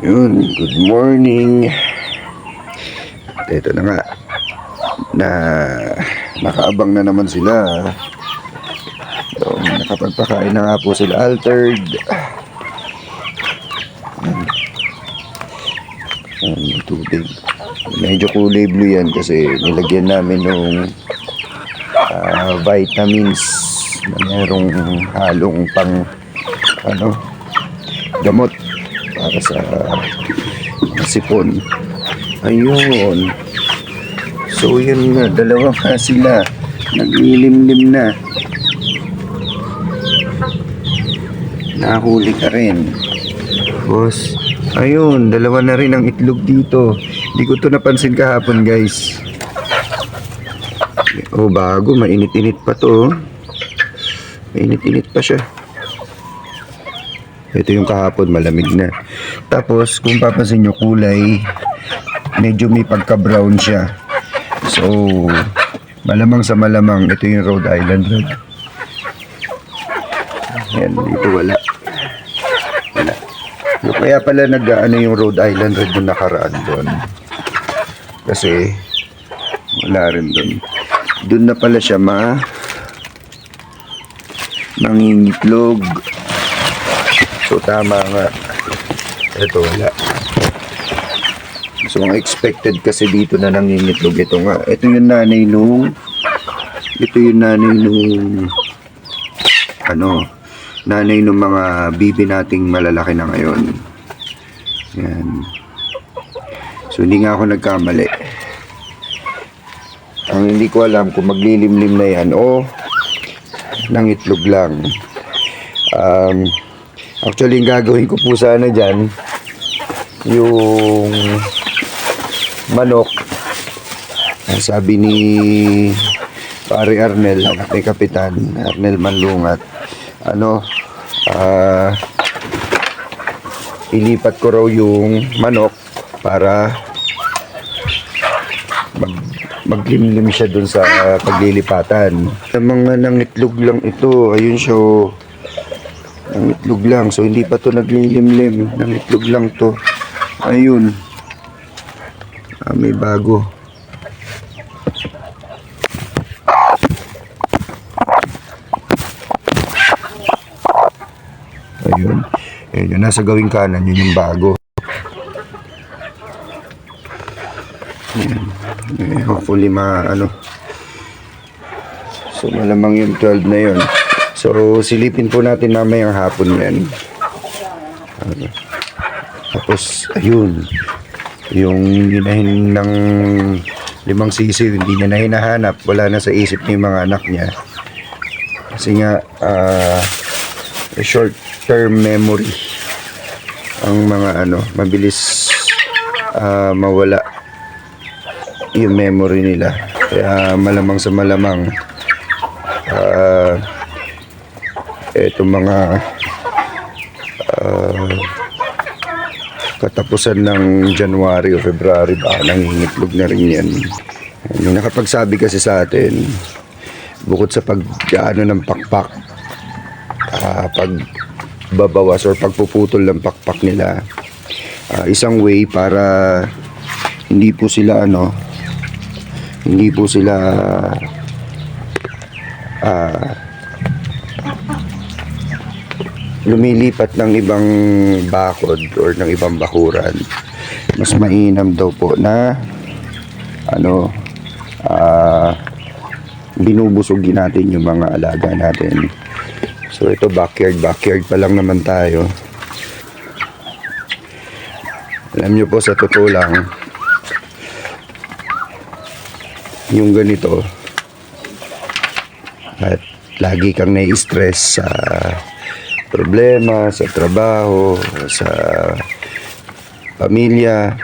Yun, good morning. Ito na nga. Na nakaabang na naman sila. So, nakapagpakain na nga po sila altered. May tubig. Medyo kulay blue yan kasi nilagyan namin ng ah, vitamins na merong halong pang ano gamot para sa sipon. Ayun. So yun nga, dalawa nga sila. Naglilimlim na. Nahuli ka rin. Boss, ayun, dalawa na rin ang itlog dito. Hindi ko to napansin kahapon, guys. Oh, bago, mainit-init pa to. oh. Mainit-init pa siya. Ito yung kahapon, malamig na. Tapos, kung papansin nyo, kulay, medyo may pagka-brown siya. So, malamang sa malamang, ito yung Rhode Island Red. Yan, dito wala. Wala. So, kaya pala nag ano yung Rhode Island Red yung nakaraan doon. Kasi, wala rin doon. Doon na pala siya ma nangingitlog. So, tama nga. Ito, wala. So, ang expected kasi dito na nangingitlog. Ito nga. Ito yung nanay nung ito yung nanay nung ano nanay nung mga bibi nating malalaki na ngayon. Yan. So, hindi nga ako nagkamali. Ang hindi ko alam kung maglilimlim na yan o nangitlog lang. Um, Actually, yung gagawin ko po sana dyan, yung manok, sabi ni pare Arnel, anak ni Kapitan, Arnel Manlungat, ano, ah, ilipat ko raw yung manok para mag, maglimlim siya dun sa paglilipatan. Ang mga nangitlog lang ito, ayun siya, oh. Nangitlog lang. So, hindi pa to naglilimlim. Nangitlog lang to. Ayun. Ah, may bago. Ayun. Ayun, yun. Nasa gawing kanan. Yun yung bago. Ayan. Eh, hopefully ma ano. So malamang yung 12 na yun. So silipin po natin mamayang hapon yan. Tapos ayun. Yung hinahin ng limang sisiw, hindi niya na hinahanap. Wala na sa isip yung mga anak niya. Kasi nga, ah, short term memory ang mga ano, mabilis ah, mawala yung memory nila. Kaya malamang sa malamang ah etong mga ah, katapusan ng January o February baka nangingitlog na rin yan. Yung nakapagsabi kasi sa atin, bukod sa pag ano ng pakpak, ah, pag babawas or pagpuputol ng pakpak nila, ah, isang way para hindi po sila ano, hindi po sila ah lumilipat ng ibang bakod or ng ibang bakuran mas mainam daw po na ano ah binubusugin natin yung mga alaga natin. So ito backyard. Backyard pa lang naman tayo. Alam nyo po sa totoo lang yung ganito at lagi kang nai-stress sa problema, sa trabaho, sa pamilya,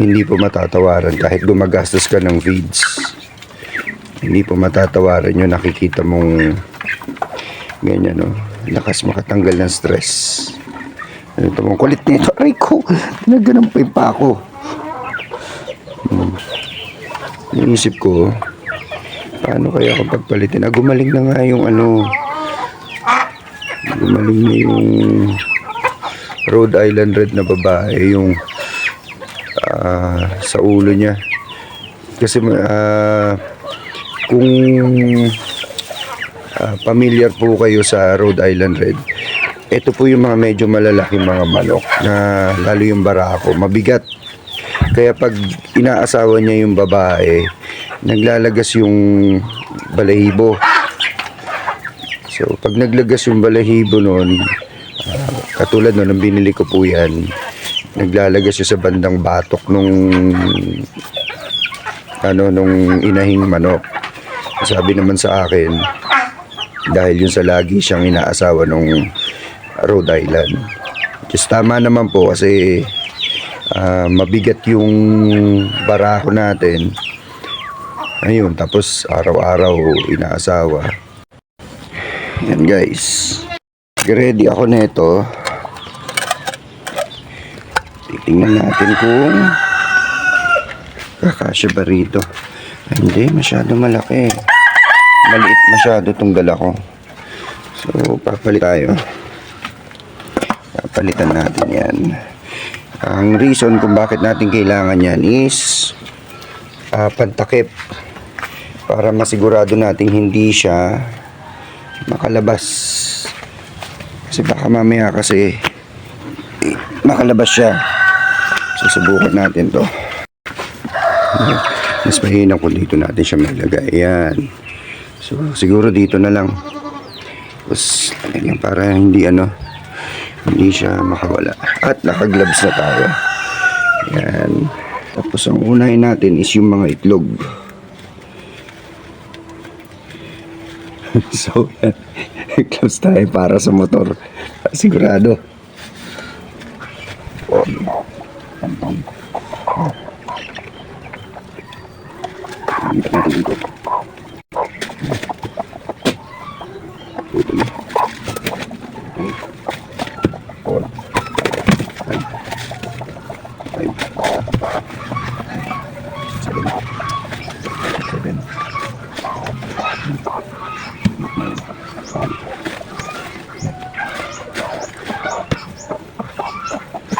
hindi po matatawaran kahit gumagastos ka ng feeds. Hindi po matatawaran yun. Nakikita mong ganyan, no? Lakas makatanggal ng stress. Ano ito mong kulit nito? Aray ko! Nagganang pa yung pako. Hmm. Inisip ko, paano kaya ako pagpalitin? Ah, gumaling na nga yung ano, gumaling na yung Rhode Island Red na babae yung ah, sa ulo niya. Kasi ah, kung ah, familiar po kayo sa Rhode Island Red, ito po yung mga medyo malalaking mga manok na lalo yung barako, mabigat. Kaya pag inaasawa niya yung babae, naglalagas yung balahibo. So, pag naglagas yung balahibo nun, ah, katulad nun, ang binili ko po yan, naglalagas siya sa bandang batok nung ano, nung inahing manok. Sabi naman sa akin, dahil yun sa lagi siyang inaasawa nung Rhode Island. Just tama naman po kasi ah, mabigat yung barako natin. Ayun, tapos araw-araw inaasawa. Yan guys. Ready ako nito. Titingnan natin kung kakasya ba rito. Ay, hindi, masyado malaki. Maliit masyado tong dala ko. So, papalit tayo. Papalitan natin yan. Ang reason kung bakit natin kailangan yan is ah, pantakip para masigurado nating hindi siya makalabas. Kasi baka mamaya kasi eh, makalabas siya. Susubukan natin to. Mas mahina kung dito natin siya malagay. Ayan. So, siguro dito na lang. Tapos, yan, para hindi ano, hindi siya makawala. At naka-gloves na tayo. Ayan. Tapos, ang unahin natin is yung mga itlog. so, yan. gloves tayo para sa motor. Sigurado. Seven.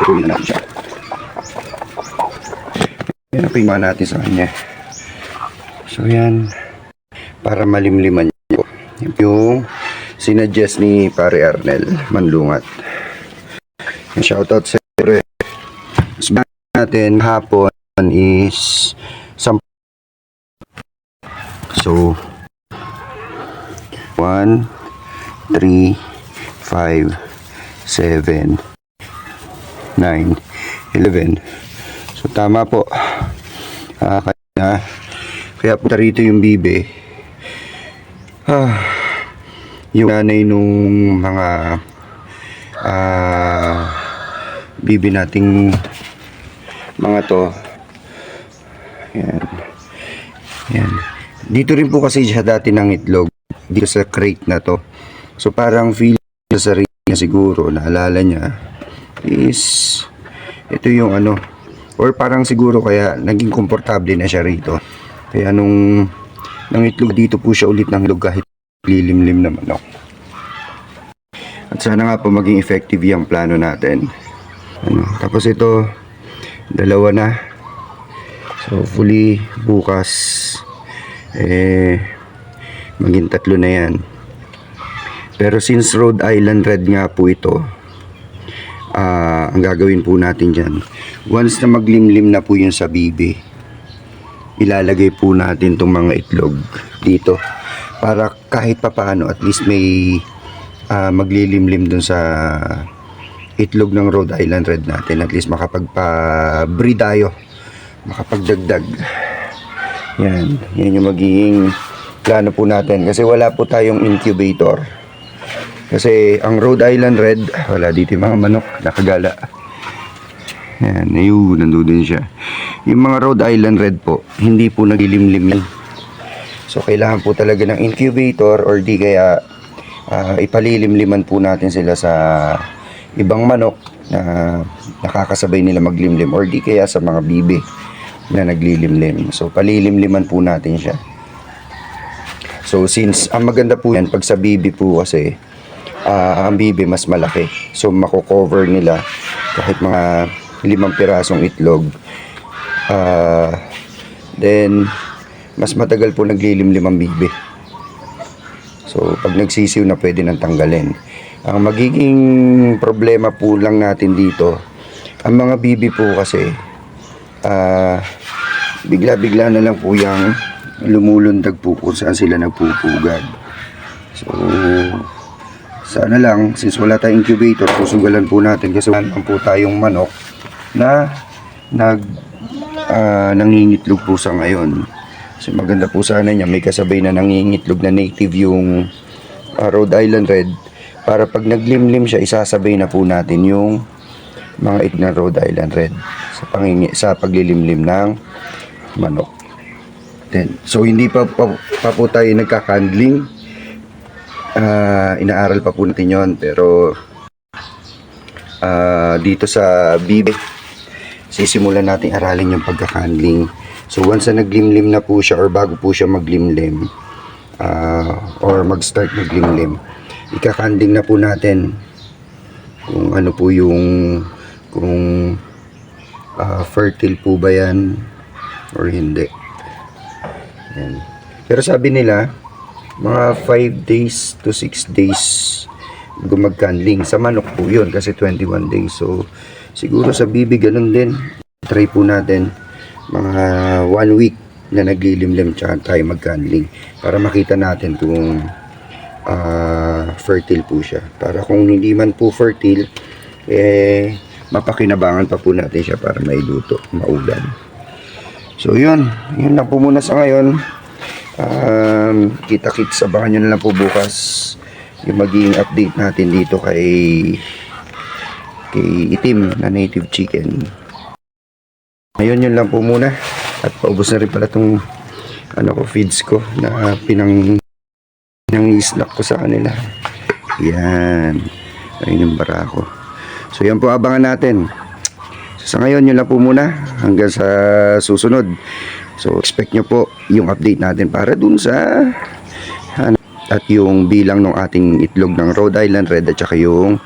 Tuloy na siya. Yan ang natin sa kanya. So yan. Para malimliman niyo. Yung sinuggest ni Pare Arnel Manlungat. Shoutout sa. Sabi natin hapon is 10 So, 1, 3, 5, 7, 9, 11. So, tama po. Ah, kaya, kaya punta rito yung bibe. Ah, yung nanay nung mga ah, bibi nating mga to. Yan. Yan. Dito rin po kasi siya dati ng itlog. Dito sa crate na to. So parang feel sa sarili niya siguro, naalala niya, is ito yung ano, or parang siguro kaya naging komportable na siya rito. Kaya nung nang itlog dito po siya ulit ng itlog kahit lilimlim na manok. At sana nga po maging effective yung plano natin. Ano, tapos ito, dalawa na. So, hopefully, bukas, eh, maging tatlo na yan. Pero since Rhode Island Red nga po ito, ah, ang gagawin po natin dyan, once na maglimlim na po yun sa bibi, ilalagay po natin itong mga itlog dito para kahit papaano at least may ah, maglilimlim dun sa itlog ng Rhode Island Red natin. At least makapagpa-breed tayo makapagdagdag. Yan, yan yung magiging plano po natin. Kasi wala po tayong incubator kasi ang Rhode Island Red wala dito yung mga manok nakagala yan, ayun, nandun siya yung mga Rhode Island Red po hindi po naglilimlim yan so kailangan po talaga ng incubator or di kaya ah, ipalilimliman po natin sila sa ibang manok na nakakasabay nila maglimlim or di kaya sa mga bibi na naglilimlim. So palilimliman po natin siya. So since ang maganda po yan pag sa bibi po kasi ah, ang bibi mas malaki. So mako-cover nila kahit mga limang pirasong itlog. Ah, then, mas matagal po naglilimlim ang bibi. So, pag nagsisiw na pwede nang tanggalin. Ang magiging problema po lang natin dito, ang mga bibi po kasi, ah, bigla-bigla na lang po yung lumulundag po kung saan sila nagpupugad. So, sana lang, since wala tayong incubator, susugalan po natin kasi naman po tayong manok na nag ah, nangingitlog po sa ngayon. So maganda po sana niya, may kasabay na nangingitlog na native yung ah, Rhode Island Red para pag naglimlim siya, isasabay na po natin yung mga egg ng Rhode Island Red sa, pangingi, sa paglilimlim ng manok. Then, so hindi pa, pa, pa po tayo nagkakandling Ah, inaaral pa po natin yon pero ah, dito sa bibe sisimulan natin aralin yung pagkakandling so once na naglimlim na po siya or bago po siya maglimlim ah, or mag-start maglimlim ikakandling na po natin kung ano po yung kung ah, fertile po ba yan or hindi yan. pero sabi nila mga 5 days to 6 days gumagkanling. Sa manok po yun kasi 21 days. So, siguro sa bibi ganun din. Try po natin mga 1 week na naglilimlim tsaka tayo magkanling para makita natin kung ah, fertile po siya. Para kung hindi man po fertile, eh, mapakinabangan pa po natin siya para mailuto, maulan. So, yun. Yun lang po muna sa ngayon. Um, kita-kits, abangan nyo na lang po bukas yung magiging update natin dito kay kay Itim na native chicken. Ngayon yun lang po muna at paubos na rin pala tong ano ko feeds ko na pinang pinang snack ko sa kanila. Yan. Ayun yung barako. So yan po abangan natin. Sa ngayon yun lang po muna hanggang sa susunod. So expect nyo po yung update natin para dun sa at yung bilang ng ating itlog ng Rhode Island Red at saka yung